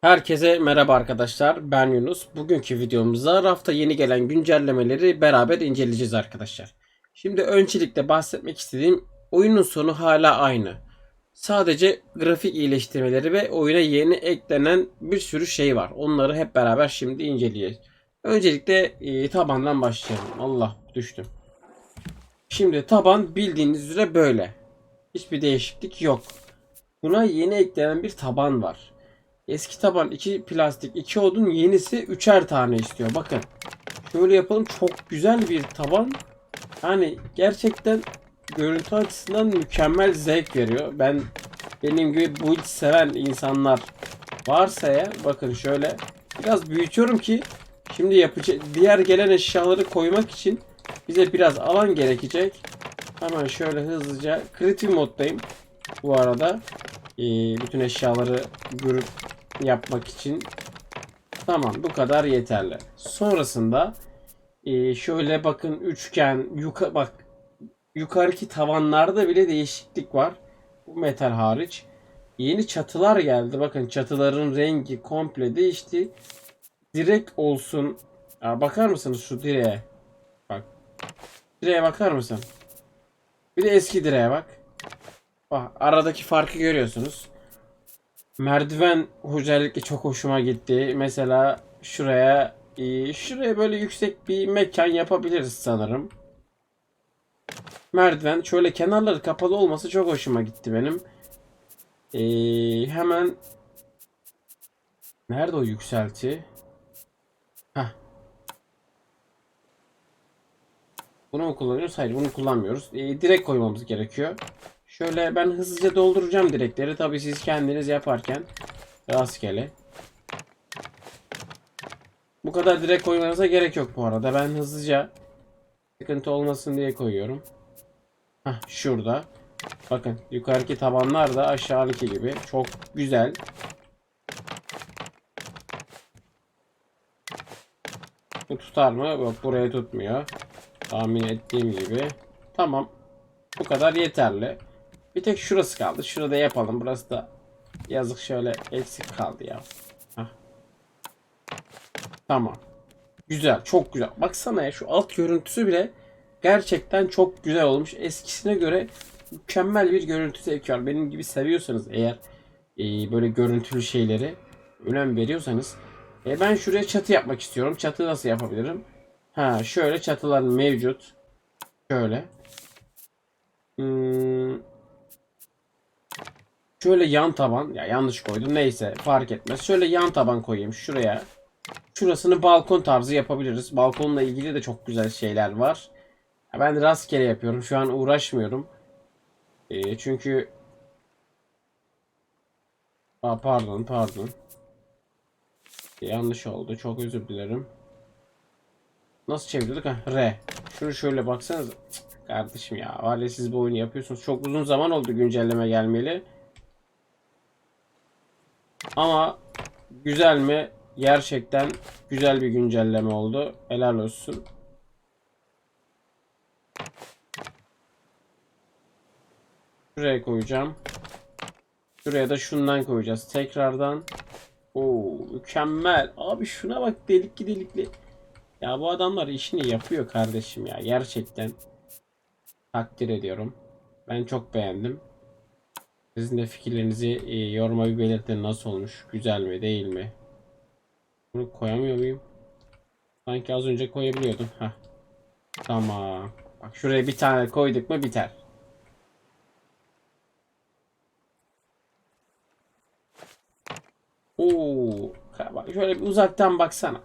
Herkese merhaba arkadaşlar. Ben Yunus. Bugünkü videomuzda rafta yeni gelen güncellemeleri beraber inceleyeceğiz arkadaşlar. Şimdi öncelikle bahsetmek istediğim oyunun sonu hala aynı. Sadece grafik iyileştirmeleri ve oyuna yeni eklenen bir sürü şey var. Onları hep beraber şimdi inceleyeceğiz. Öncelikle e, tabandan başlayalım. Allah düştüm. Şimdi taban bildiğiniz üzere böyle. Hiçbir değişiklik yok. Buna yeni eklenen bir taban var. Eski taban 2 plastik 2 odun yenisi 3'er tane istiyor. Bakın. Şöyle yapalım. Çok güzel bir taban. Yani gerçekten görüntü açısından mükemmel zevk veriyor. Ben benim gibi build seven insanlar varsa ya bakın şöyle biraz büyütüyorum ki şimdi yapacak diğer gelen eşyaları koymak için bize biraz alan gerekecek. Hemen şöyle hızlıca kritik moddayım bu arada. Ee, bütün eşyaları görüp yapmak için tamam bu kadar yeterli. Sonrasında e, şöyle bakın üçgen yuka bak yukarıki tavanlarda bile değişiklik var. Bu metal hariç. Yeni çatılar geldi. Bakın çatıların rengi komple değişti. Direk olsun. Bakar mısınız şu direğe? Bak. Direğe bakar mısın? Bir de eski direğe bak. Bak aradaki farkı görüyorsunuz. Merdiven özellikle çok hoşuma gitti. Mesela şuraya e, şuraya böyle yüksek bir mekan yapabiliriz sanırım. Merdiven şöyle kenarları kapalı olması çok hoşuma gitti benim. E, hemen nerede o yükselti? Heh. Bunu mu kullanıyoruz? Hayır bunu kullanmıyoruz. E, direkt koymamız gerekiyor. Şöyle ben hızlıca dolduracağım direkleri. Tabii siz kendiniz yaparken rastgele. Bu kadar direkt koymanıza gerek yok bu arada. Ben hızlıca sıkıntı olmasın diye koyuyorum. Hah şurada. Bakın yukarıki tabanlar da aşağıdaki gibi. Çok güzel. Bu tutar mı? Yok buraya tutmuyor. Tahmin ettiğim gibi. Tamam. Bu kadar yeterli. Bir tek şurası kaldı. Şurada yapalım. Burası da yazık şöyle eksik kaldı ya. Hah. Tamam. Güzel. Çok güzel. Baksana ya şu alt görüntüsü bile gerçekten çok güzel olmuş. Eskisine göre mükemmel bir görüntü zevki. Benim gibi seviyorsanız eğer e, böyle görüntülü şeyleri önem veriyorsanız e, ben şuraya çatı yapmak istiyorum. Çatı nasıl yapabilirim? Ha şöyle çatılar mevcut. Şöyle. Hmm, Şöyle yan taban ya yanlış koydum neyse fark etmez. Şöyle yan taban koyayım şuraya. Şurasını balkon tarzı yapabiliriz. Balkonla ilgili de çok güzel şeyler var. Ya Ben rastgele yapıyorum. Şu an uğraşmıyorum. Ee, çünkü Aa, pardon pardon. Yanlış oldu. Çok özür dilerim. Nasıl çevirdik? Ha, R. Şunu şöyle baksanız. Kardeşim ya. Var siz bu oyunu yapıyorsunuz. Çok uzun zaman oldu güncelleme gelmeli. Ama güzel mi? Gerçekten güzel bir güncelleme oldu. Helal olsun. Şuraya koyacağım. Şuraya da şundan koyacağız. Tekrardan. Oo mükemmel. Abi şuna bak delikli delikli. Ya bu adamlar işini yapıyor kardeşim ya. Gerçekten. Takdir ediyorum. Ben çok beğendim. Sizin de fikirlerinizi e, yoruma bir belirtin. Nasıl olmuş? Güzel mi? Değil mi? Bunu koyamıyor muyum? Sanki az önce koyabiliyordum. Heh. Tamam. Bak şuraya bir tane koyduk mu biter. Oo, bak şöyle bir uzaktan baksana.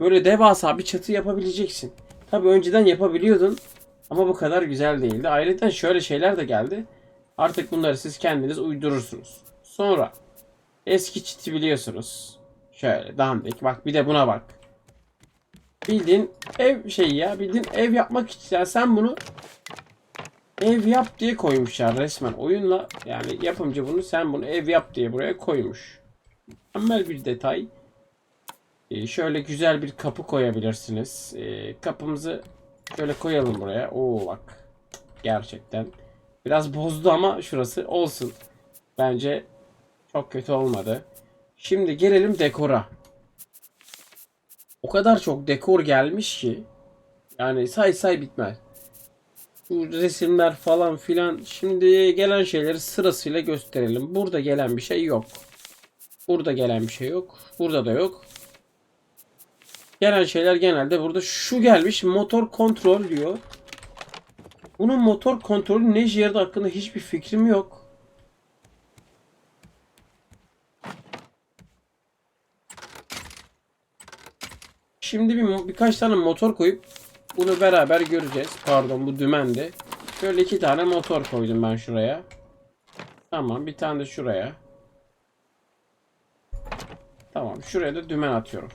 Böyle devasa bir çatı yapabileceksin. Tabi önceden yapabiliyordun ama bu kadar güzel değildi. Ayrıca şöyle şeyler de geldi. Artık bunları siz kendiniz uydurursunuz. Sonra eski çiti biliyorsunuz. Şöyle dandik. Bak bir de buna bak. Bildiğin ev şeyi ya. Bildiğin ev yapmak için. Yani sen bunu ev yap diye koymuşlar resmen. Oyunla yani yapımcı bunu sen bunu ev yap diye buraya koymuş. Mükemmel bir detay. Ee, şöyle güzel bir kapı koyabilirsiniz. Ee, kapımızı şöyle koyalım buraya. Oo bak. Gerçekten. Biraz bozdu ama şurası olsun. Bence çok kötü olmadı. Şimdi gelelim dekora. O kadar çok dekor gelmiş ki yani say say bitmez. Bu resimler falan filan. Şimdi gelen şeyleri sırasıyla gösterelim. Burada gelen bir şey yok. Burada gelen bir şey yok. Burada da yok. Gelen şeyler genelde burada. Şu gelmiş motor kontrol diyor. Bunun motor kontrolü ne yaradı hakkında hiçbir fikrim yok. Şimdi bir, birkaç tane motor koyup bunu beraber göreceğiz. Pardon bu dümendi. Şöyle iki tane motor koydum ben şuraya. Tamam bir tane de şuraya. Tamam şuraya da dümen atıyorum.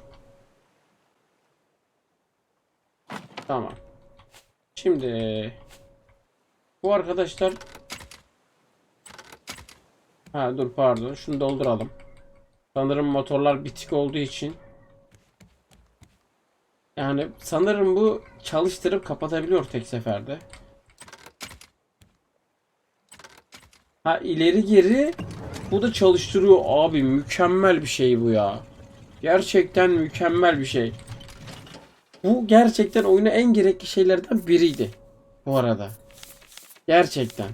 Tamam. Şimdi bu arkadaşlar Ha dur pardon şunu dolduralım. Sanırım motorlar bitik olduğu için yani sanırım bu çalıştırıp kapatabiliyor tek seferde. Ha ileri geri bu da çalıştırıyor abi mükemmel bir şey bu ya. Gerçekten mükemmel bir şey. Bu gerçekten oyuna en gerekli şeylerden biriydi. Bu arada. Gerçekten.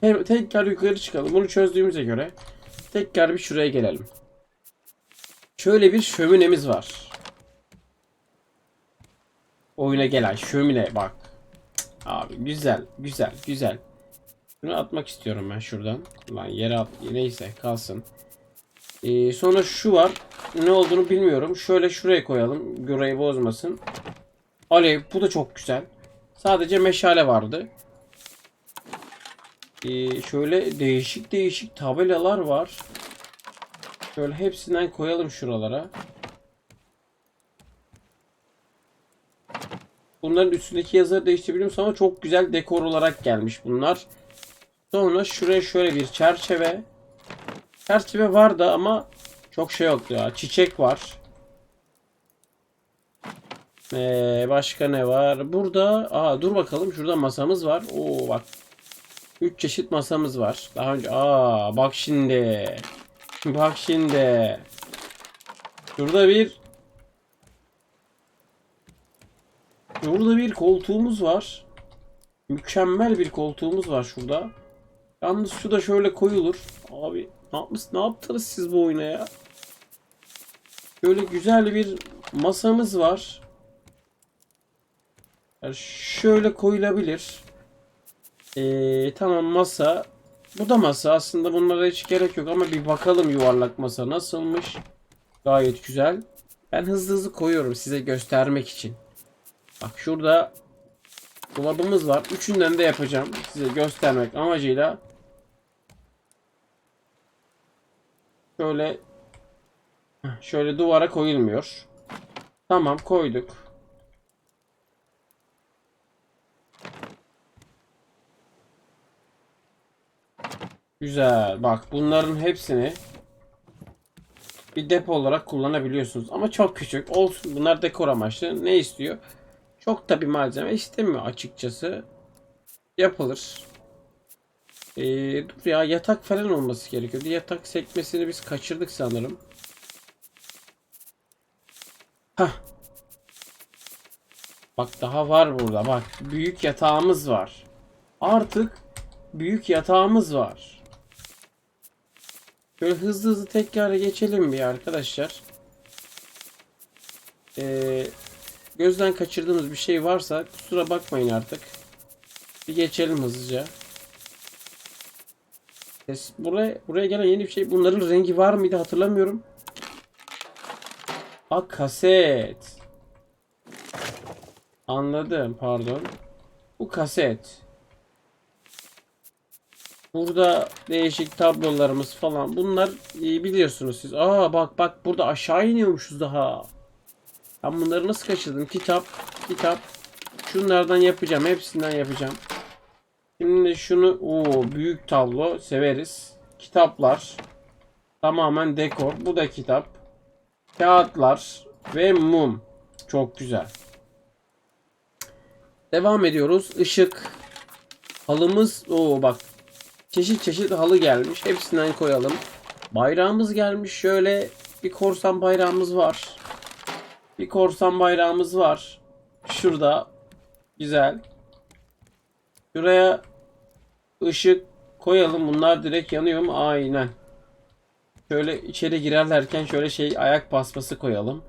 Hem tekrar yukarı çıkalım. Bunu çözdüğümüze göre tekrar bir şuraya gelelim. Şöyle bir şöminemiz var. Oyuna gelen şömine bak. Abi güzel, güzel, güzel. Bunu atmak istiyorum ben şuradan. Lan yere at. Neyse kalsın. Ee, sonra şu var. Ne olduğunu bilmiyorum. Şöyle şuraya koyalım. Göreyi bozmasın. Alev. Bu da çok güzel. Sadece meşale vardı. Ee, şöyle değişik değişik tabelalar var. Şöyle hepsinden koyalım şuralara. Bunların üstündeki yazıları değiştirebiliyor musun ama çok güzel dekor olarak gelmiş bunlar. Sonra şuraya şöyle bir çerçeve. Çerçeve vardı ama çok şey yoktu ya. Çiçek var. Ee, başka ne var? Burada aa dur bakalım şurada masamız var. Oo bak. 3 çeşit masamız var. Daha önce aa bak şimdi. Bak şimdi. Şurada bir Burada bir koltuğumuz var. Mükemmel bir koltuğumuz var şurada. Yalnız şu da şöyle koyulur. Abi ne yapmış, ne yaptınız siz bu oyuna ya? Böyle güzel bir masamız var. Yani şöyle koyulabilir. Ee, tamam masa. Bu da masa. Aslında bunlara hiç gerek yok ama bir bakalım yuvarlak masa nasılmış. Gayet güzel. Ben hızlı hızlı koyuyorum size göstermek için. Bak şurada dolabımız var. Üçünden de yapacağım. Size göstermek amacıyla. Şöyle şöyle duvara koyulmuyor. Tamam koyduk. Güzel. Bak bunların hepsini bir depo olarak kullanabiliyorsunuz. Ama çok küçük. Olsun. Bunlar dekor amaçlı. Ne istiyor? Çok da bir malzeme istemiyor açıkçası. Yapılır. Ee, dur ya yatak falan olması gerekiyordu. Yatak sekmesini biz kaçırdık sanırım. Hah. Bak daha var burada bak. Büyük yatağımız var. Artık büyük yatağımız var. Böyle hızlı hızlı tekrar geçelim bir arkadaşlar. Ee, gözden kaçırdığımız bir şey varsa kusura bakmayın artık. Bir geçelim hızlıca. Buraya, buraya gelen yeni bir şey. Bunların rengi var mıydı hatırlamıyorum. Aa kaset. Anladım pardon. Bu kaset. Burada değişik tablolarımız falan. Bunlar iyi biliyorsunuz siz. Aa bak bak burada aşağı iniyormuşuz daha. Ben bunları nasıl kaçırdım? Kitap, kitap. Şunlardan yapacağım. Hepsinden yapacağım. Şimdi şunu o büyük tablo severiz. Kitaplar. Tamamen dekor. Bu da kitap. Kağıtlar ve mum. Çok güzel. Devam ediyoruz. Işık. Halımız. o bak. Çeşit çeşit halı gelmiş. Hepsinden koyalım. Bayrağımız gelmiş. Şöyle bir korsan bayrağımız var. Bir korsan bayrağımız var. Şurada. Güzel. Şuraya ışık koyalım. Bunlar direkt yanıyor mu? Aynen. Şöyle içeri girerlerken şöyle şey ayak paspası koyalım.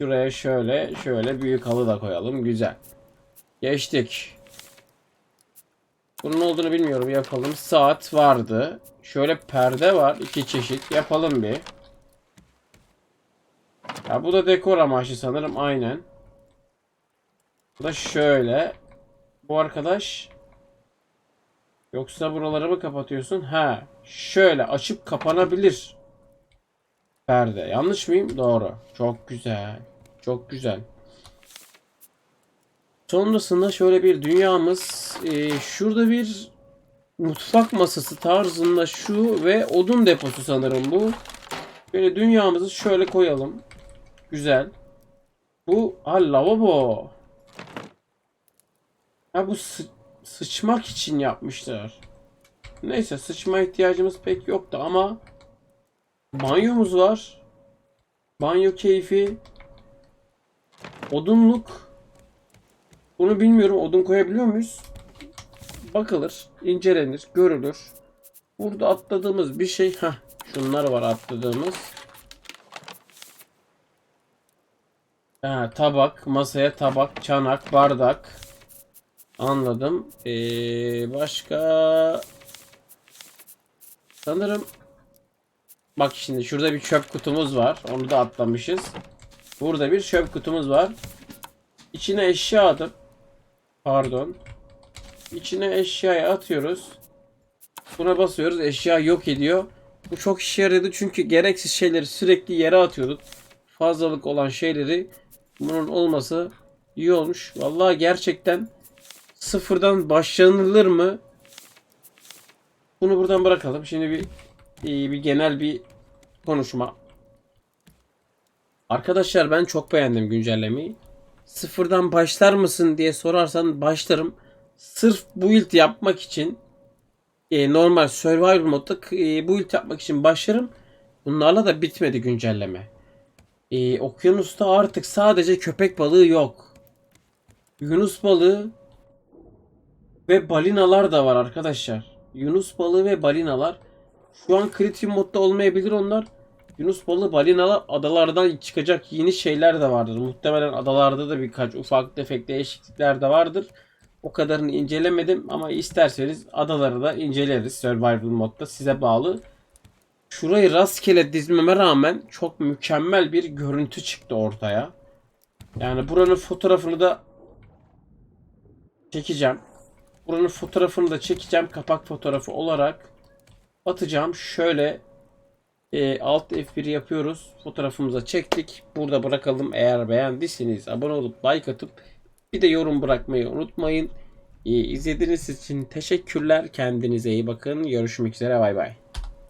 Şuraya şöyle şöyle büyük halı da koyalım. Güzel. Geçtik. Bunun olduğunu bilmiyorum. Yapalım. Saat vardı. Şöyle perde var. iki çeşit. Yapalım bir. Ya bu da dekor amaçlı sanırım. Aynen. Bu da şöyle. Bu arkadaş Yoksa buraları mı kapatıyorsun? Ha, şöyle açıp kapanabilir. Perde. Yanlış mıyım? Doğru. Çok güzel. Çok güzel. Sonrasında şöyle bir dünyamız. Ee, şurada bir mutfak masası tarzında şu ve odun deposu sanırım bu. Böyle dünyamızı şöyle koyalım. Güzel. Bu ha lavabo. Ha bu sı- sıçmak için yapmışlar. Neyse sıçma ihtiyacımız pek yoktu ama banyomuz var. Banyo keyfi. Odunluk. Bunu bilmiyorum. Odun koyabiliyor muyuz? Bakılır, incelenir, görülür. Burada atladığımız bir şey. Heh, şunlar var atladığımız. Ha, tabak, masaya tabak, çanak, bardak. Anladım. Ee, başka sanırım bak şimdi şurada bir çöp kutumuz var. Onu da atlamışız. Burada bir çöp kutumuz var. İçine eşya atıp pardon. İçine eşyayı atıyoruz. Buna basıyoruz. Eşya yok ediyor. Bu çok işe yaradı çünkü gereksiz şeyleri sürekli yere atıyorduk. Fazlalık olan şeyleri bunun olması iyi olmuş. Vallahi gerçekten sıfırdan başlanılır mı? Bunu buradan bırakalım. Şimdi bir e, bir genel bir konuşma. Arkadaşlar ben çok beğendim güncellemeyi. Sıfırdan başlar mısın diye sorarsan başlarım. Sırf build yapmak için e, normal survival modda e, build yapmak için başlarım. Bunlarla da bitmedi güncelleme. E, okyanusta artık sadece köpek balığı yok. Yunus balığı ve balinalar da var arkadaşlar. Yunus balığı ve balinalar. Şu an kritik modda olmayabilir onlar. Yunus balığı balinalar adalardan çıkacak yeni şeyler de vardır. Muhtemelen adalarda da birkaç ufak tefek değişiklikler de vardır. O kadarını incelemedim ama isterseniz adaları da inceleriz survival modda size bağlı. Şurayı rastgele dizmeme rağmen çok mükemmel bir görüntü çıktı ortaya. Yani buranın fotoğrafını da çekeceğim. Buranın fotoğrafını da çekeceğim kapak fotoğrafı olarak atacağım. Şöyle e, alt F1 yapıyoruz. Fotoğrafımıza çektik. Burada bırakalım. Eğer beğendiyseniz abone olup like atıp bir de yorum bırakmayı unutmayın. E, izlediğiniz için teşekkürler. Kendinize iyi bakın. Görüşmek üzere. Bay bay.